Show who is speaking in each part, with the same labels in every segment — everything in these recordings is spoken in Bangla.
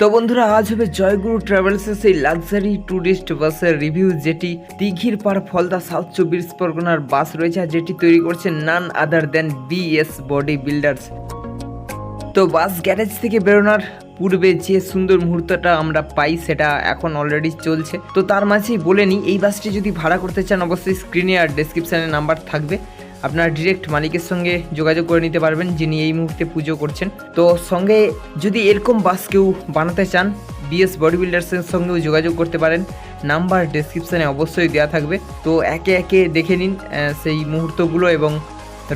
Speaker 1: তো বন্ধুরা, আজ হবে জয়গুরু ট্রাভেলসের সেই লাক্সারি ট্যুরিস্ট বাসের রিভিউ, যেটি দিঘির পার ফলদা সাউথ চব্বিশ পরগনার বাস রয়েছে যেটি তৈরি করছে none other than BS body builders তো বাস গ্যারেজ থেকে বেরোনোর পূর্বে যে সুন্দর মুহূর্তটা আমরা পাই, সেটা এখন অলরেডি চলছে। তো তার মাঝেই বলে নিই, এই বাসটি যদি ভাড়া করতে চান, অবশ্যই স্ক্রিনে আর ডেসক্রিপশানে নাম্বার থাকবে। আপনারা ডিরেক্ট মালিকের সঙ্গে যোগাযোগ করে নিতে পারবেন, যিনি এই মুহূর্তে পুজো করছেন। তো সঙ্গে যদি এরকম বাস কেউ বানাতে চান বিএস বডি বিল্ডার্সের সঙ্গেও যোগাযোগ করতে পারেন। নাম্বার ডেসক্রিপশানে অবশ্যই দেওয়া থাকবে। তো একে একে দেখে নিন সেই মুহূর্তগুলো এবং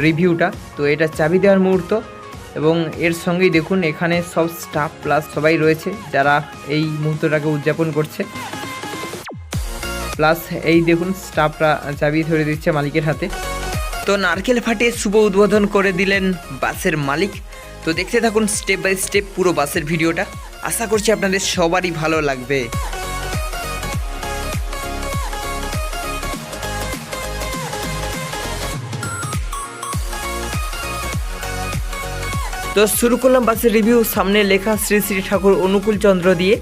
Speaker 1: রিভিউটা তো এটা চাবি দেওয়ার মুহূর্ত এবং এর সঙ্গেই দেখুন, এখানে সব স্টাফ প্লাস সবাই রয়েছে, যারা এই মুহূর্তটাকে উদযাপন করছে। প্লাস এই দেখুন স্টাফরা চাবি ধরে দিচ্ছে মালিকের হাতে। তো নারকেল ফাটিয়ে শুভ উদ্বোধন করে দিলেন বাসের মালিক। তো দেখতে থাকুন স্টেপ বাই স্টেপ পুরো বাসের ভিডিওটা। আশা করছি আপনাদের সবারই ভালো লাগবে। তো শুরু করলাম বাসের রিভিউ সামনে লেখা শ্রী শ্রী ঠাকুর অনুকূল চন্দ্র দিয়ে।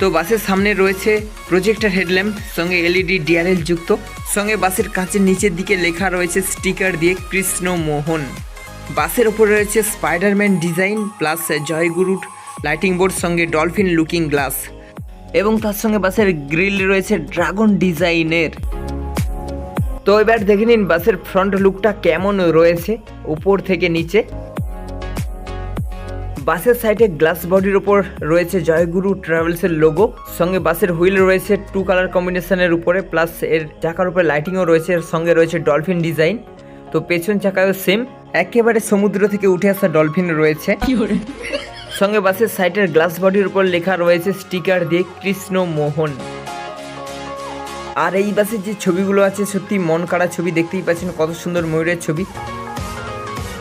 Speaker 1: তো বাসের সামনে রয়েছে প্রজেক্টর হেডল্যাম্প সঙ্গে এলইডি ডিআরএল যুক্ত, সঙ্গে বাসের কাঁচের নিচের দিকে লেখা রয়েছে স্টিকার দিয়ে কৃষ্ণ মোহন। বাসের ওপর রয়েছে স্পাইডারম্যান ডিজাইন প্লাস জয়গুরুর লাইটিং বোর্ড সঙ্গে ডলফিন লুকিং গ্লাস এবং তার সঙ্গে বাসের গ্রিল রয়েছে ড্রাগন ডিজাইনের তো এবার দেখে নিন বাসের ফ্রন্ট লুকটা কেমন রয়েছে, উপর থেকে নিচে। বাসের সাইডে গ্লাস বডির ওপর রয়েছে জয়গুরু ট্রাভেলসের লোগো সঙ্গে বাসের হুইল রয়েছে টু কালার কম্বিনেশনের উপরে প্লাস এর চাকার উপরে লাইটিংও রয়েছে এর সঙ্গে রয়েছে ডলফিন ডিজাইন তো পেছন চাকাও সেম একেবারে সমুদ্র থেকে উঠে আসা ডলফিন রয়েছে। সঙ্গে বাসের সাইডের গ্লাস বডির উপর লেখা রয়েছে স্টিকার দিয়ে কৃষ্ণ মোহন। আর এই বাসের যে ছবিগুলো আছে সত্যি মন কাড়া ছবি দেখতেই পাচ্ছেন কত সুন্দর ময়ূরের ছবি।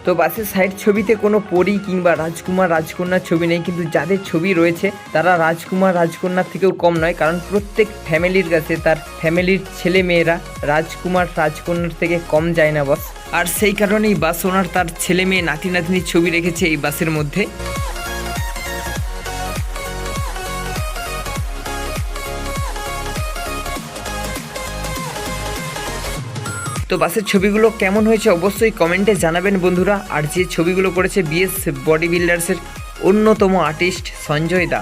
Speaker 1: তো বাসের সাইড ছবিতে কোনো পরী কিংবা রাজকুমার, রাজকন্যার ছবি নেই। কিন্তু যাদের ছবি রয়েছে, তারা রাজকুমার, রাজকন্যার থেকেও কম নয়। কারণ প্রত্যেক ফ্যামিলির কাছে তার ফ্যামিলির ছেলে মেয়েরা রাজকুমার, রাজকন্যার থেকে কম যায় না বস আর সেই কারণেই বাস ওনার তার ছেলে মেয়ে নাতি নাতনির ছবি রেখেছে এই বাসের মধ্যে। তো বাসের ছবিগুলো কেমন হয়েছে অবশ্যই কমেন্টে জানাবেন বন্ধুরা। আর যে ছবিগুলো করেছে বিএস বডি বিল্ডার্সের অন্যতম আর্টিস্ট সঞ্জয় দা।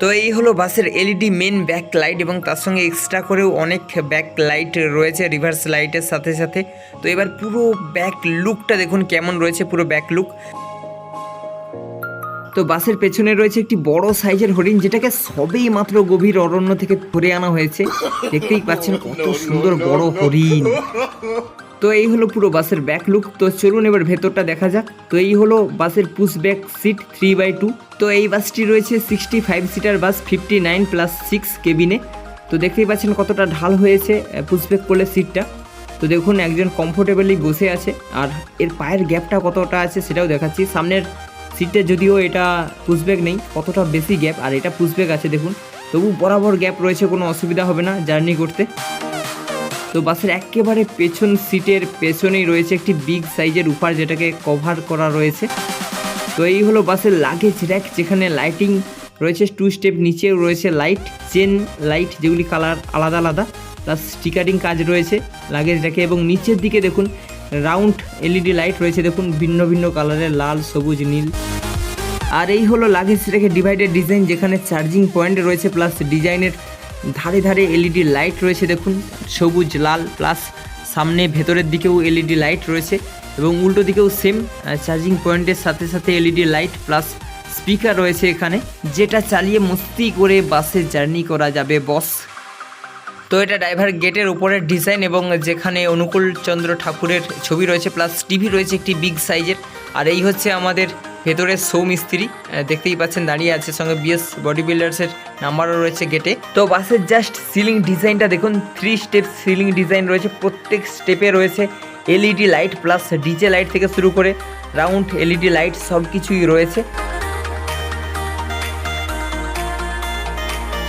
Speaker 1: তো এই হলো বাসের এলইডি মেন ব্যাক লাইট এবং তার সঙ্গে এক্সট্রা করেও অনেক ব্যাক লাইট রয়েছে রিভার্স লাইটের সাথে সাথে। তো এবার পুরো ব্যাক লুকটা দেখুন কেমন রয়েছে, পুরো ব্যাক লুক তো বাসের পেছনে রয়েছে একটি বড় সাইজের হরিণ, যেটাকে সবেই মাত্র গভীর অরণ্য থেকে ধরে আনা হয়েছে। দেখতেই পাচ্ছেন কত সুন্দর বড় হরিণ। তো এই হলো পুরো বাসের ব্যাক লুক তো চলুন এবার ভেতরটা দেখা যাক। তো এই হলো বাসের push back seat three by two তো এই বাসটি রয়েছে sixty five seater bus fifty nine plus six কেবিনে তো দেখতেই পাচ্ছেন কতটা ঢাল হয়েছে পুশব্যাক করলে সিটটা তো দেখুন একজন কমফোর্টেবলি বসে আছে, আর এর পায়ের গ্যাপটা কতটা আছে সেটাও দেখাচ্ছি। সামনের সিটটা যদিও এটা পুশব্যাক নেই, কতটা বেশি গ্যাপ আর এটা পুশব্যাক আছে দেখুন। তবু বরাবর গ্যাপ রয়েছে, কোনো অসুবিধা হবে না জার্নি করতে। তো বাসের একেবারে পেছন সিটের পেছনেই রয়েছে একটি বিগ সাইজের উপার যেটাকে কভার করা রয়েছে। তো এই হলো বাসের লাগেজ র্যাক যেখানে লাইটিং রয়েছে টু স্টেপ নিচেও রয়েছে লাইট চেন লাইট যেগুলি কালার আলাদা আলাদা প্লাস স্টিকারিং কাজ রয়েছে লাগেজ র্যাকে এবং নিচের দিকে দেখুন রাউন্ড এলইডি লাইট রয়েছে, দেখুন ভিন্ন ভিন্ন কালারের লাল, সবুজ, নীল। আর এই হলো লাগেজ রেখে ডিভাইডেড ডিজাইন যেখানে চার্জিং পয়েন্ট রয়েছে প্লাস ডিজাইনের ধারে ধারে এলইডি লাইট রয়েছে, দেখুন। সবুজ, লাল প্লাস সামনে ভেতরের দিকেও এলইডি লাইট রয়েছে এবং উল্টো দিকেও সেম চার্জিং পয়েন্টের সাথে সাথে এলইডি লাইট প্লাস স্পিকার রয়েছে এখানে, যেটা চালিয়ে মস্তি করে বাসে জার্নি করা যাবে বস তো এটা ড্রাইভার গেটের উপরের ডিজাইন এবং যেখানে অনুকূল চন্দ্র ঠাকুরের ছবি রয়েছে প্লাস টিভি রয়েছে একটি বিগ সাইজের আর এই হচ্ছে আমাদের ভেতরের সৌমিস্ত্রি দেখতেই পাচ্ছেন দাঁড়িয়ে আছে সঙ্গে বিএস বডি বিল্ডার্সের নাম্বারও রয়েছে গেটে তো বাসের জাস্ট সিলিং ডিজাইনটা দেখুন থ্রি স্টেপ সিলিং ডিজাইন রয়েছে, প্রত্যেক স্টেপে রয়েছে LED light plus DJ light থেকে শুরু করে রাউন্ড এলইডি লাইট সব কিছুই রয়েছে।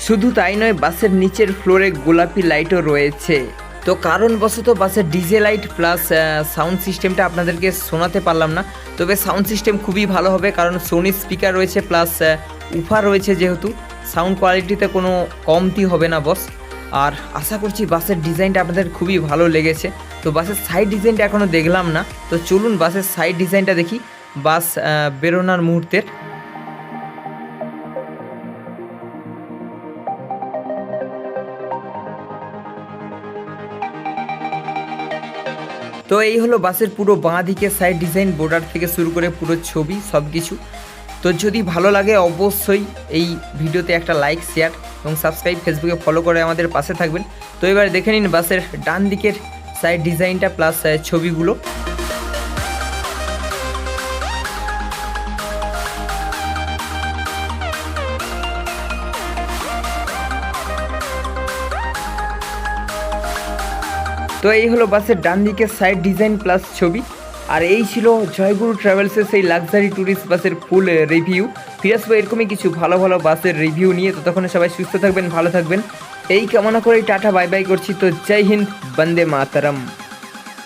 Speaker 1: শুধু তাই নয়, বাসের নিচের ফ্লোরে গোলাপি লাইটও রয়েছে। তো কারণবশত বাসের ডিজে লাইট প্লাস সাউন্ড সিস্টেমটা আপনাদেরকে শোনাতে পারলাম না। তবে সাউন্ড সিস্টেম খুবই ভালো হবে কারণ সোনি স্পিকার রয়েছে প্লাস উফার রয়েছে যেহেতু। সাউন্ড কোয়ালিটিতে কোনো কমতি হবে না বস আর আশা করছি বাসের ডিজাইনটা আপনাদের খুবই ভালো লেগেছে। তো বাসের সাইড ডিজাইনটা এখনও দেখলাম না। তো চলুন বাসের সাইড ডিজাইনটা দেখি। বাস বেরোনোর মুহূর্তের। তো এই হলো বাসের পুরো বাঁ দিকে সাইড ডিজাইন বোর্ডার থেকে শুরু করে পুরো ছবি সব কিছু তো যদি ভালো লাগে অবশ্যই এই ভিডিওতে একটা লাইক শেয়ার এবং সাবস্ক্রাইব ফেসবুকে ফলো করে আমাদের পাশে থাকবেন। তো এবার দেখে নিন বাসের ডান দিকের সাইড ডিজাইনটা প্লাস ছবিগুলো। তো এই হলো বাসের ডান দিকের সাইড ডিজাইন প্লাস ছবি। আর এই ছিল জয়গুরু ট্রাভেলসের সেই লাক্সারি ট্যুরিস্ট বাসের ফুল রিভিউ ফিরে আসব এরকমই কিছু ভালো ভালো বাসের রিভিউ নিয়ে তখন সবাই সুস্থ থাকবেন, ভালো থাকবেন। এই কামনা করেই টাটা বাই বাই করছি। তো জয় হিন্দ, বন্দে মাতারম।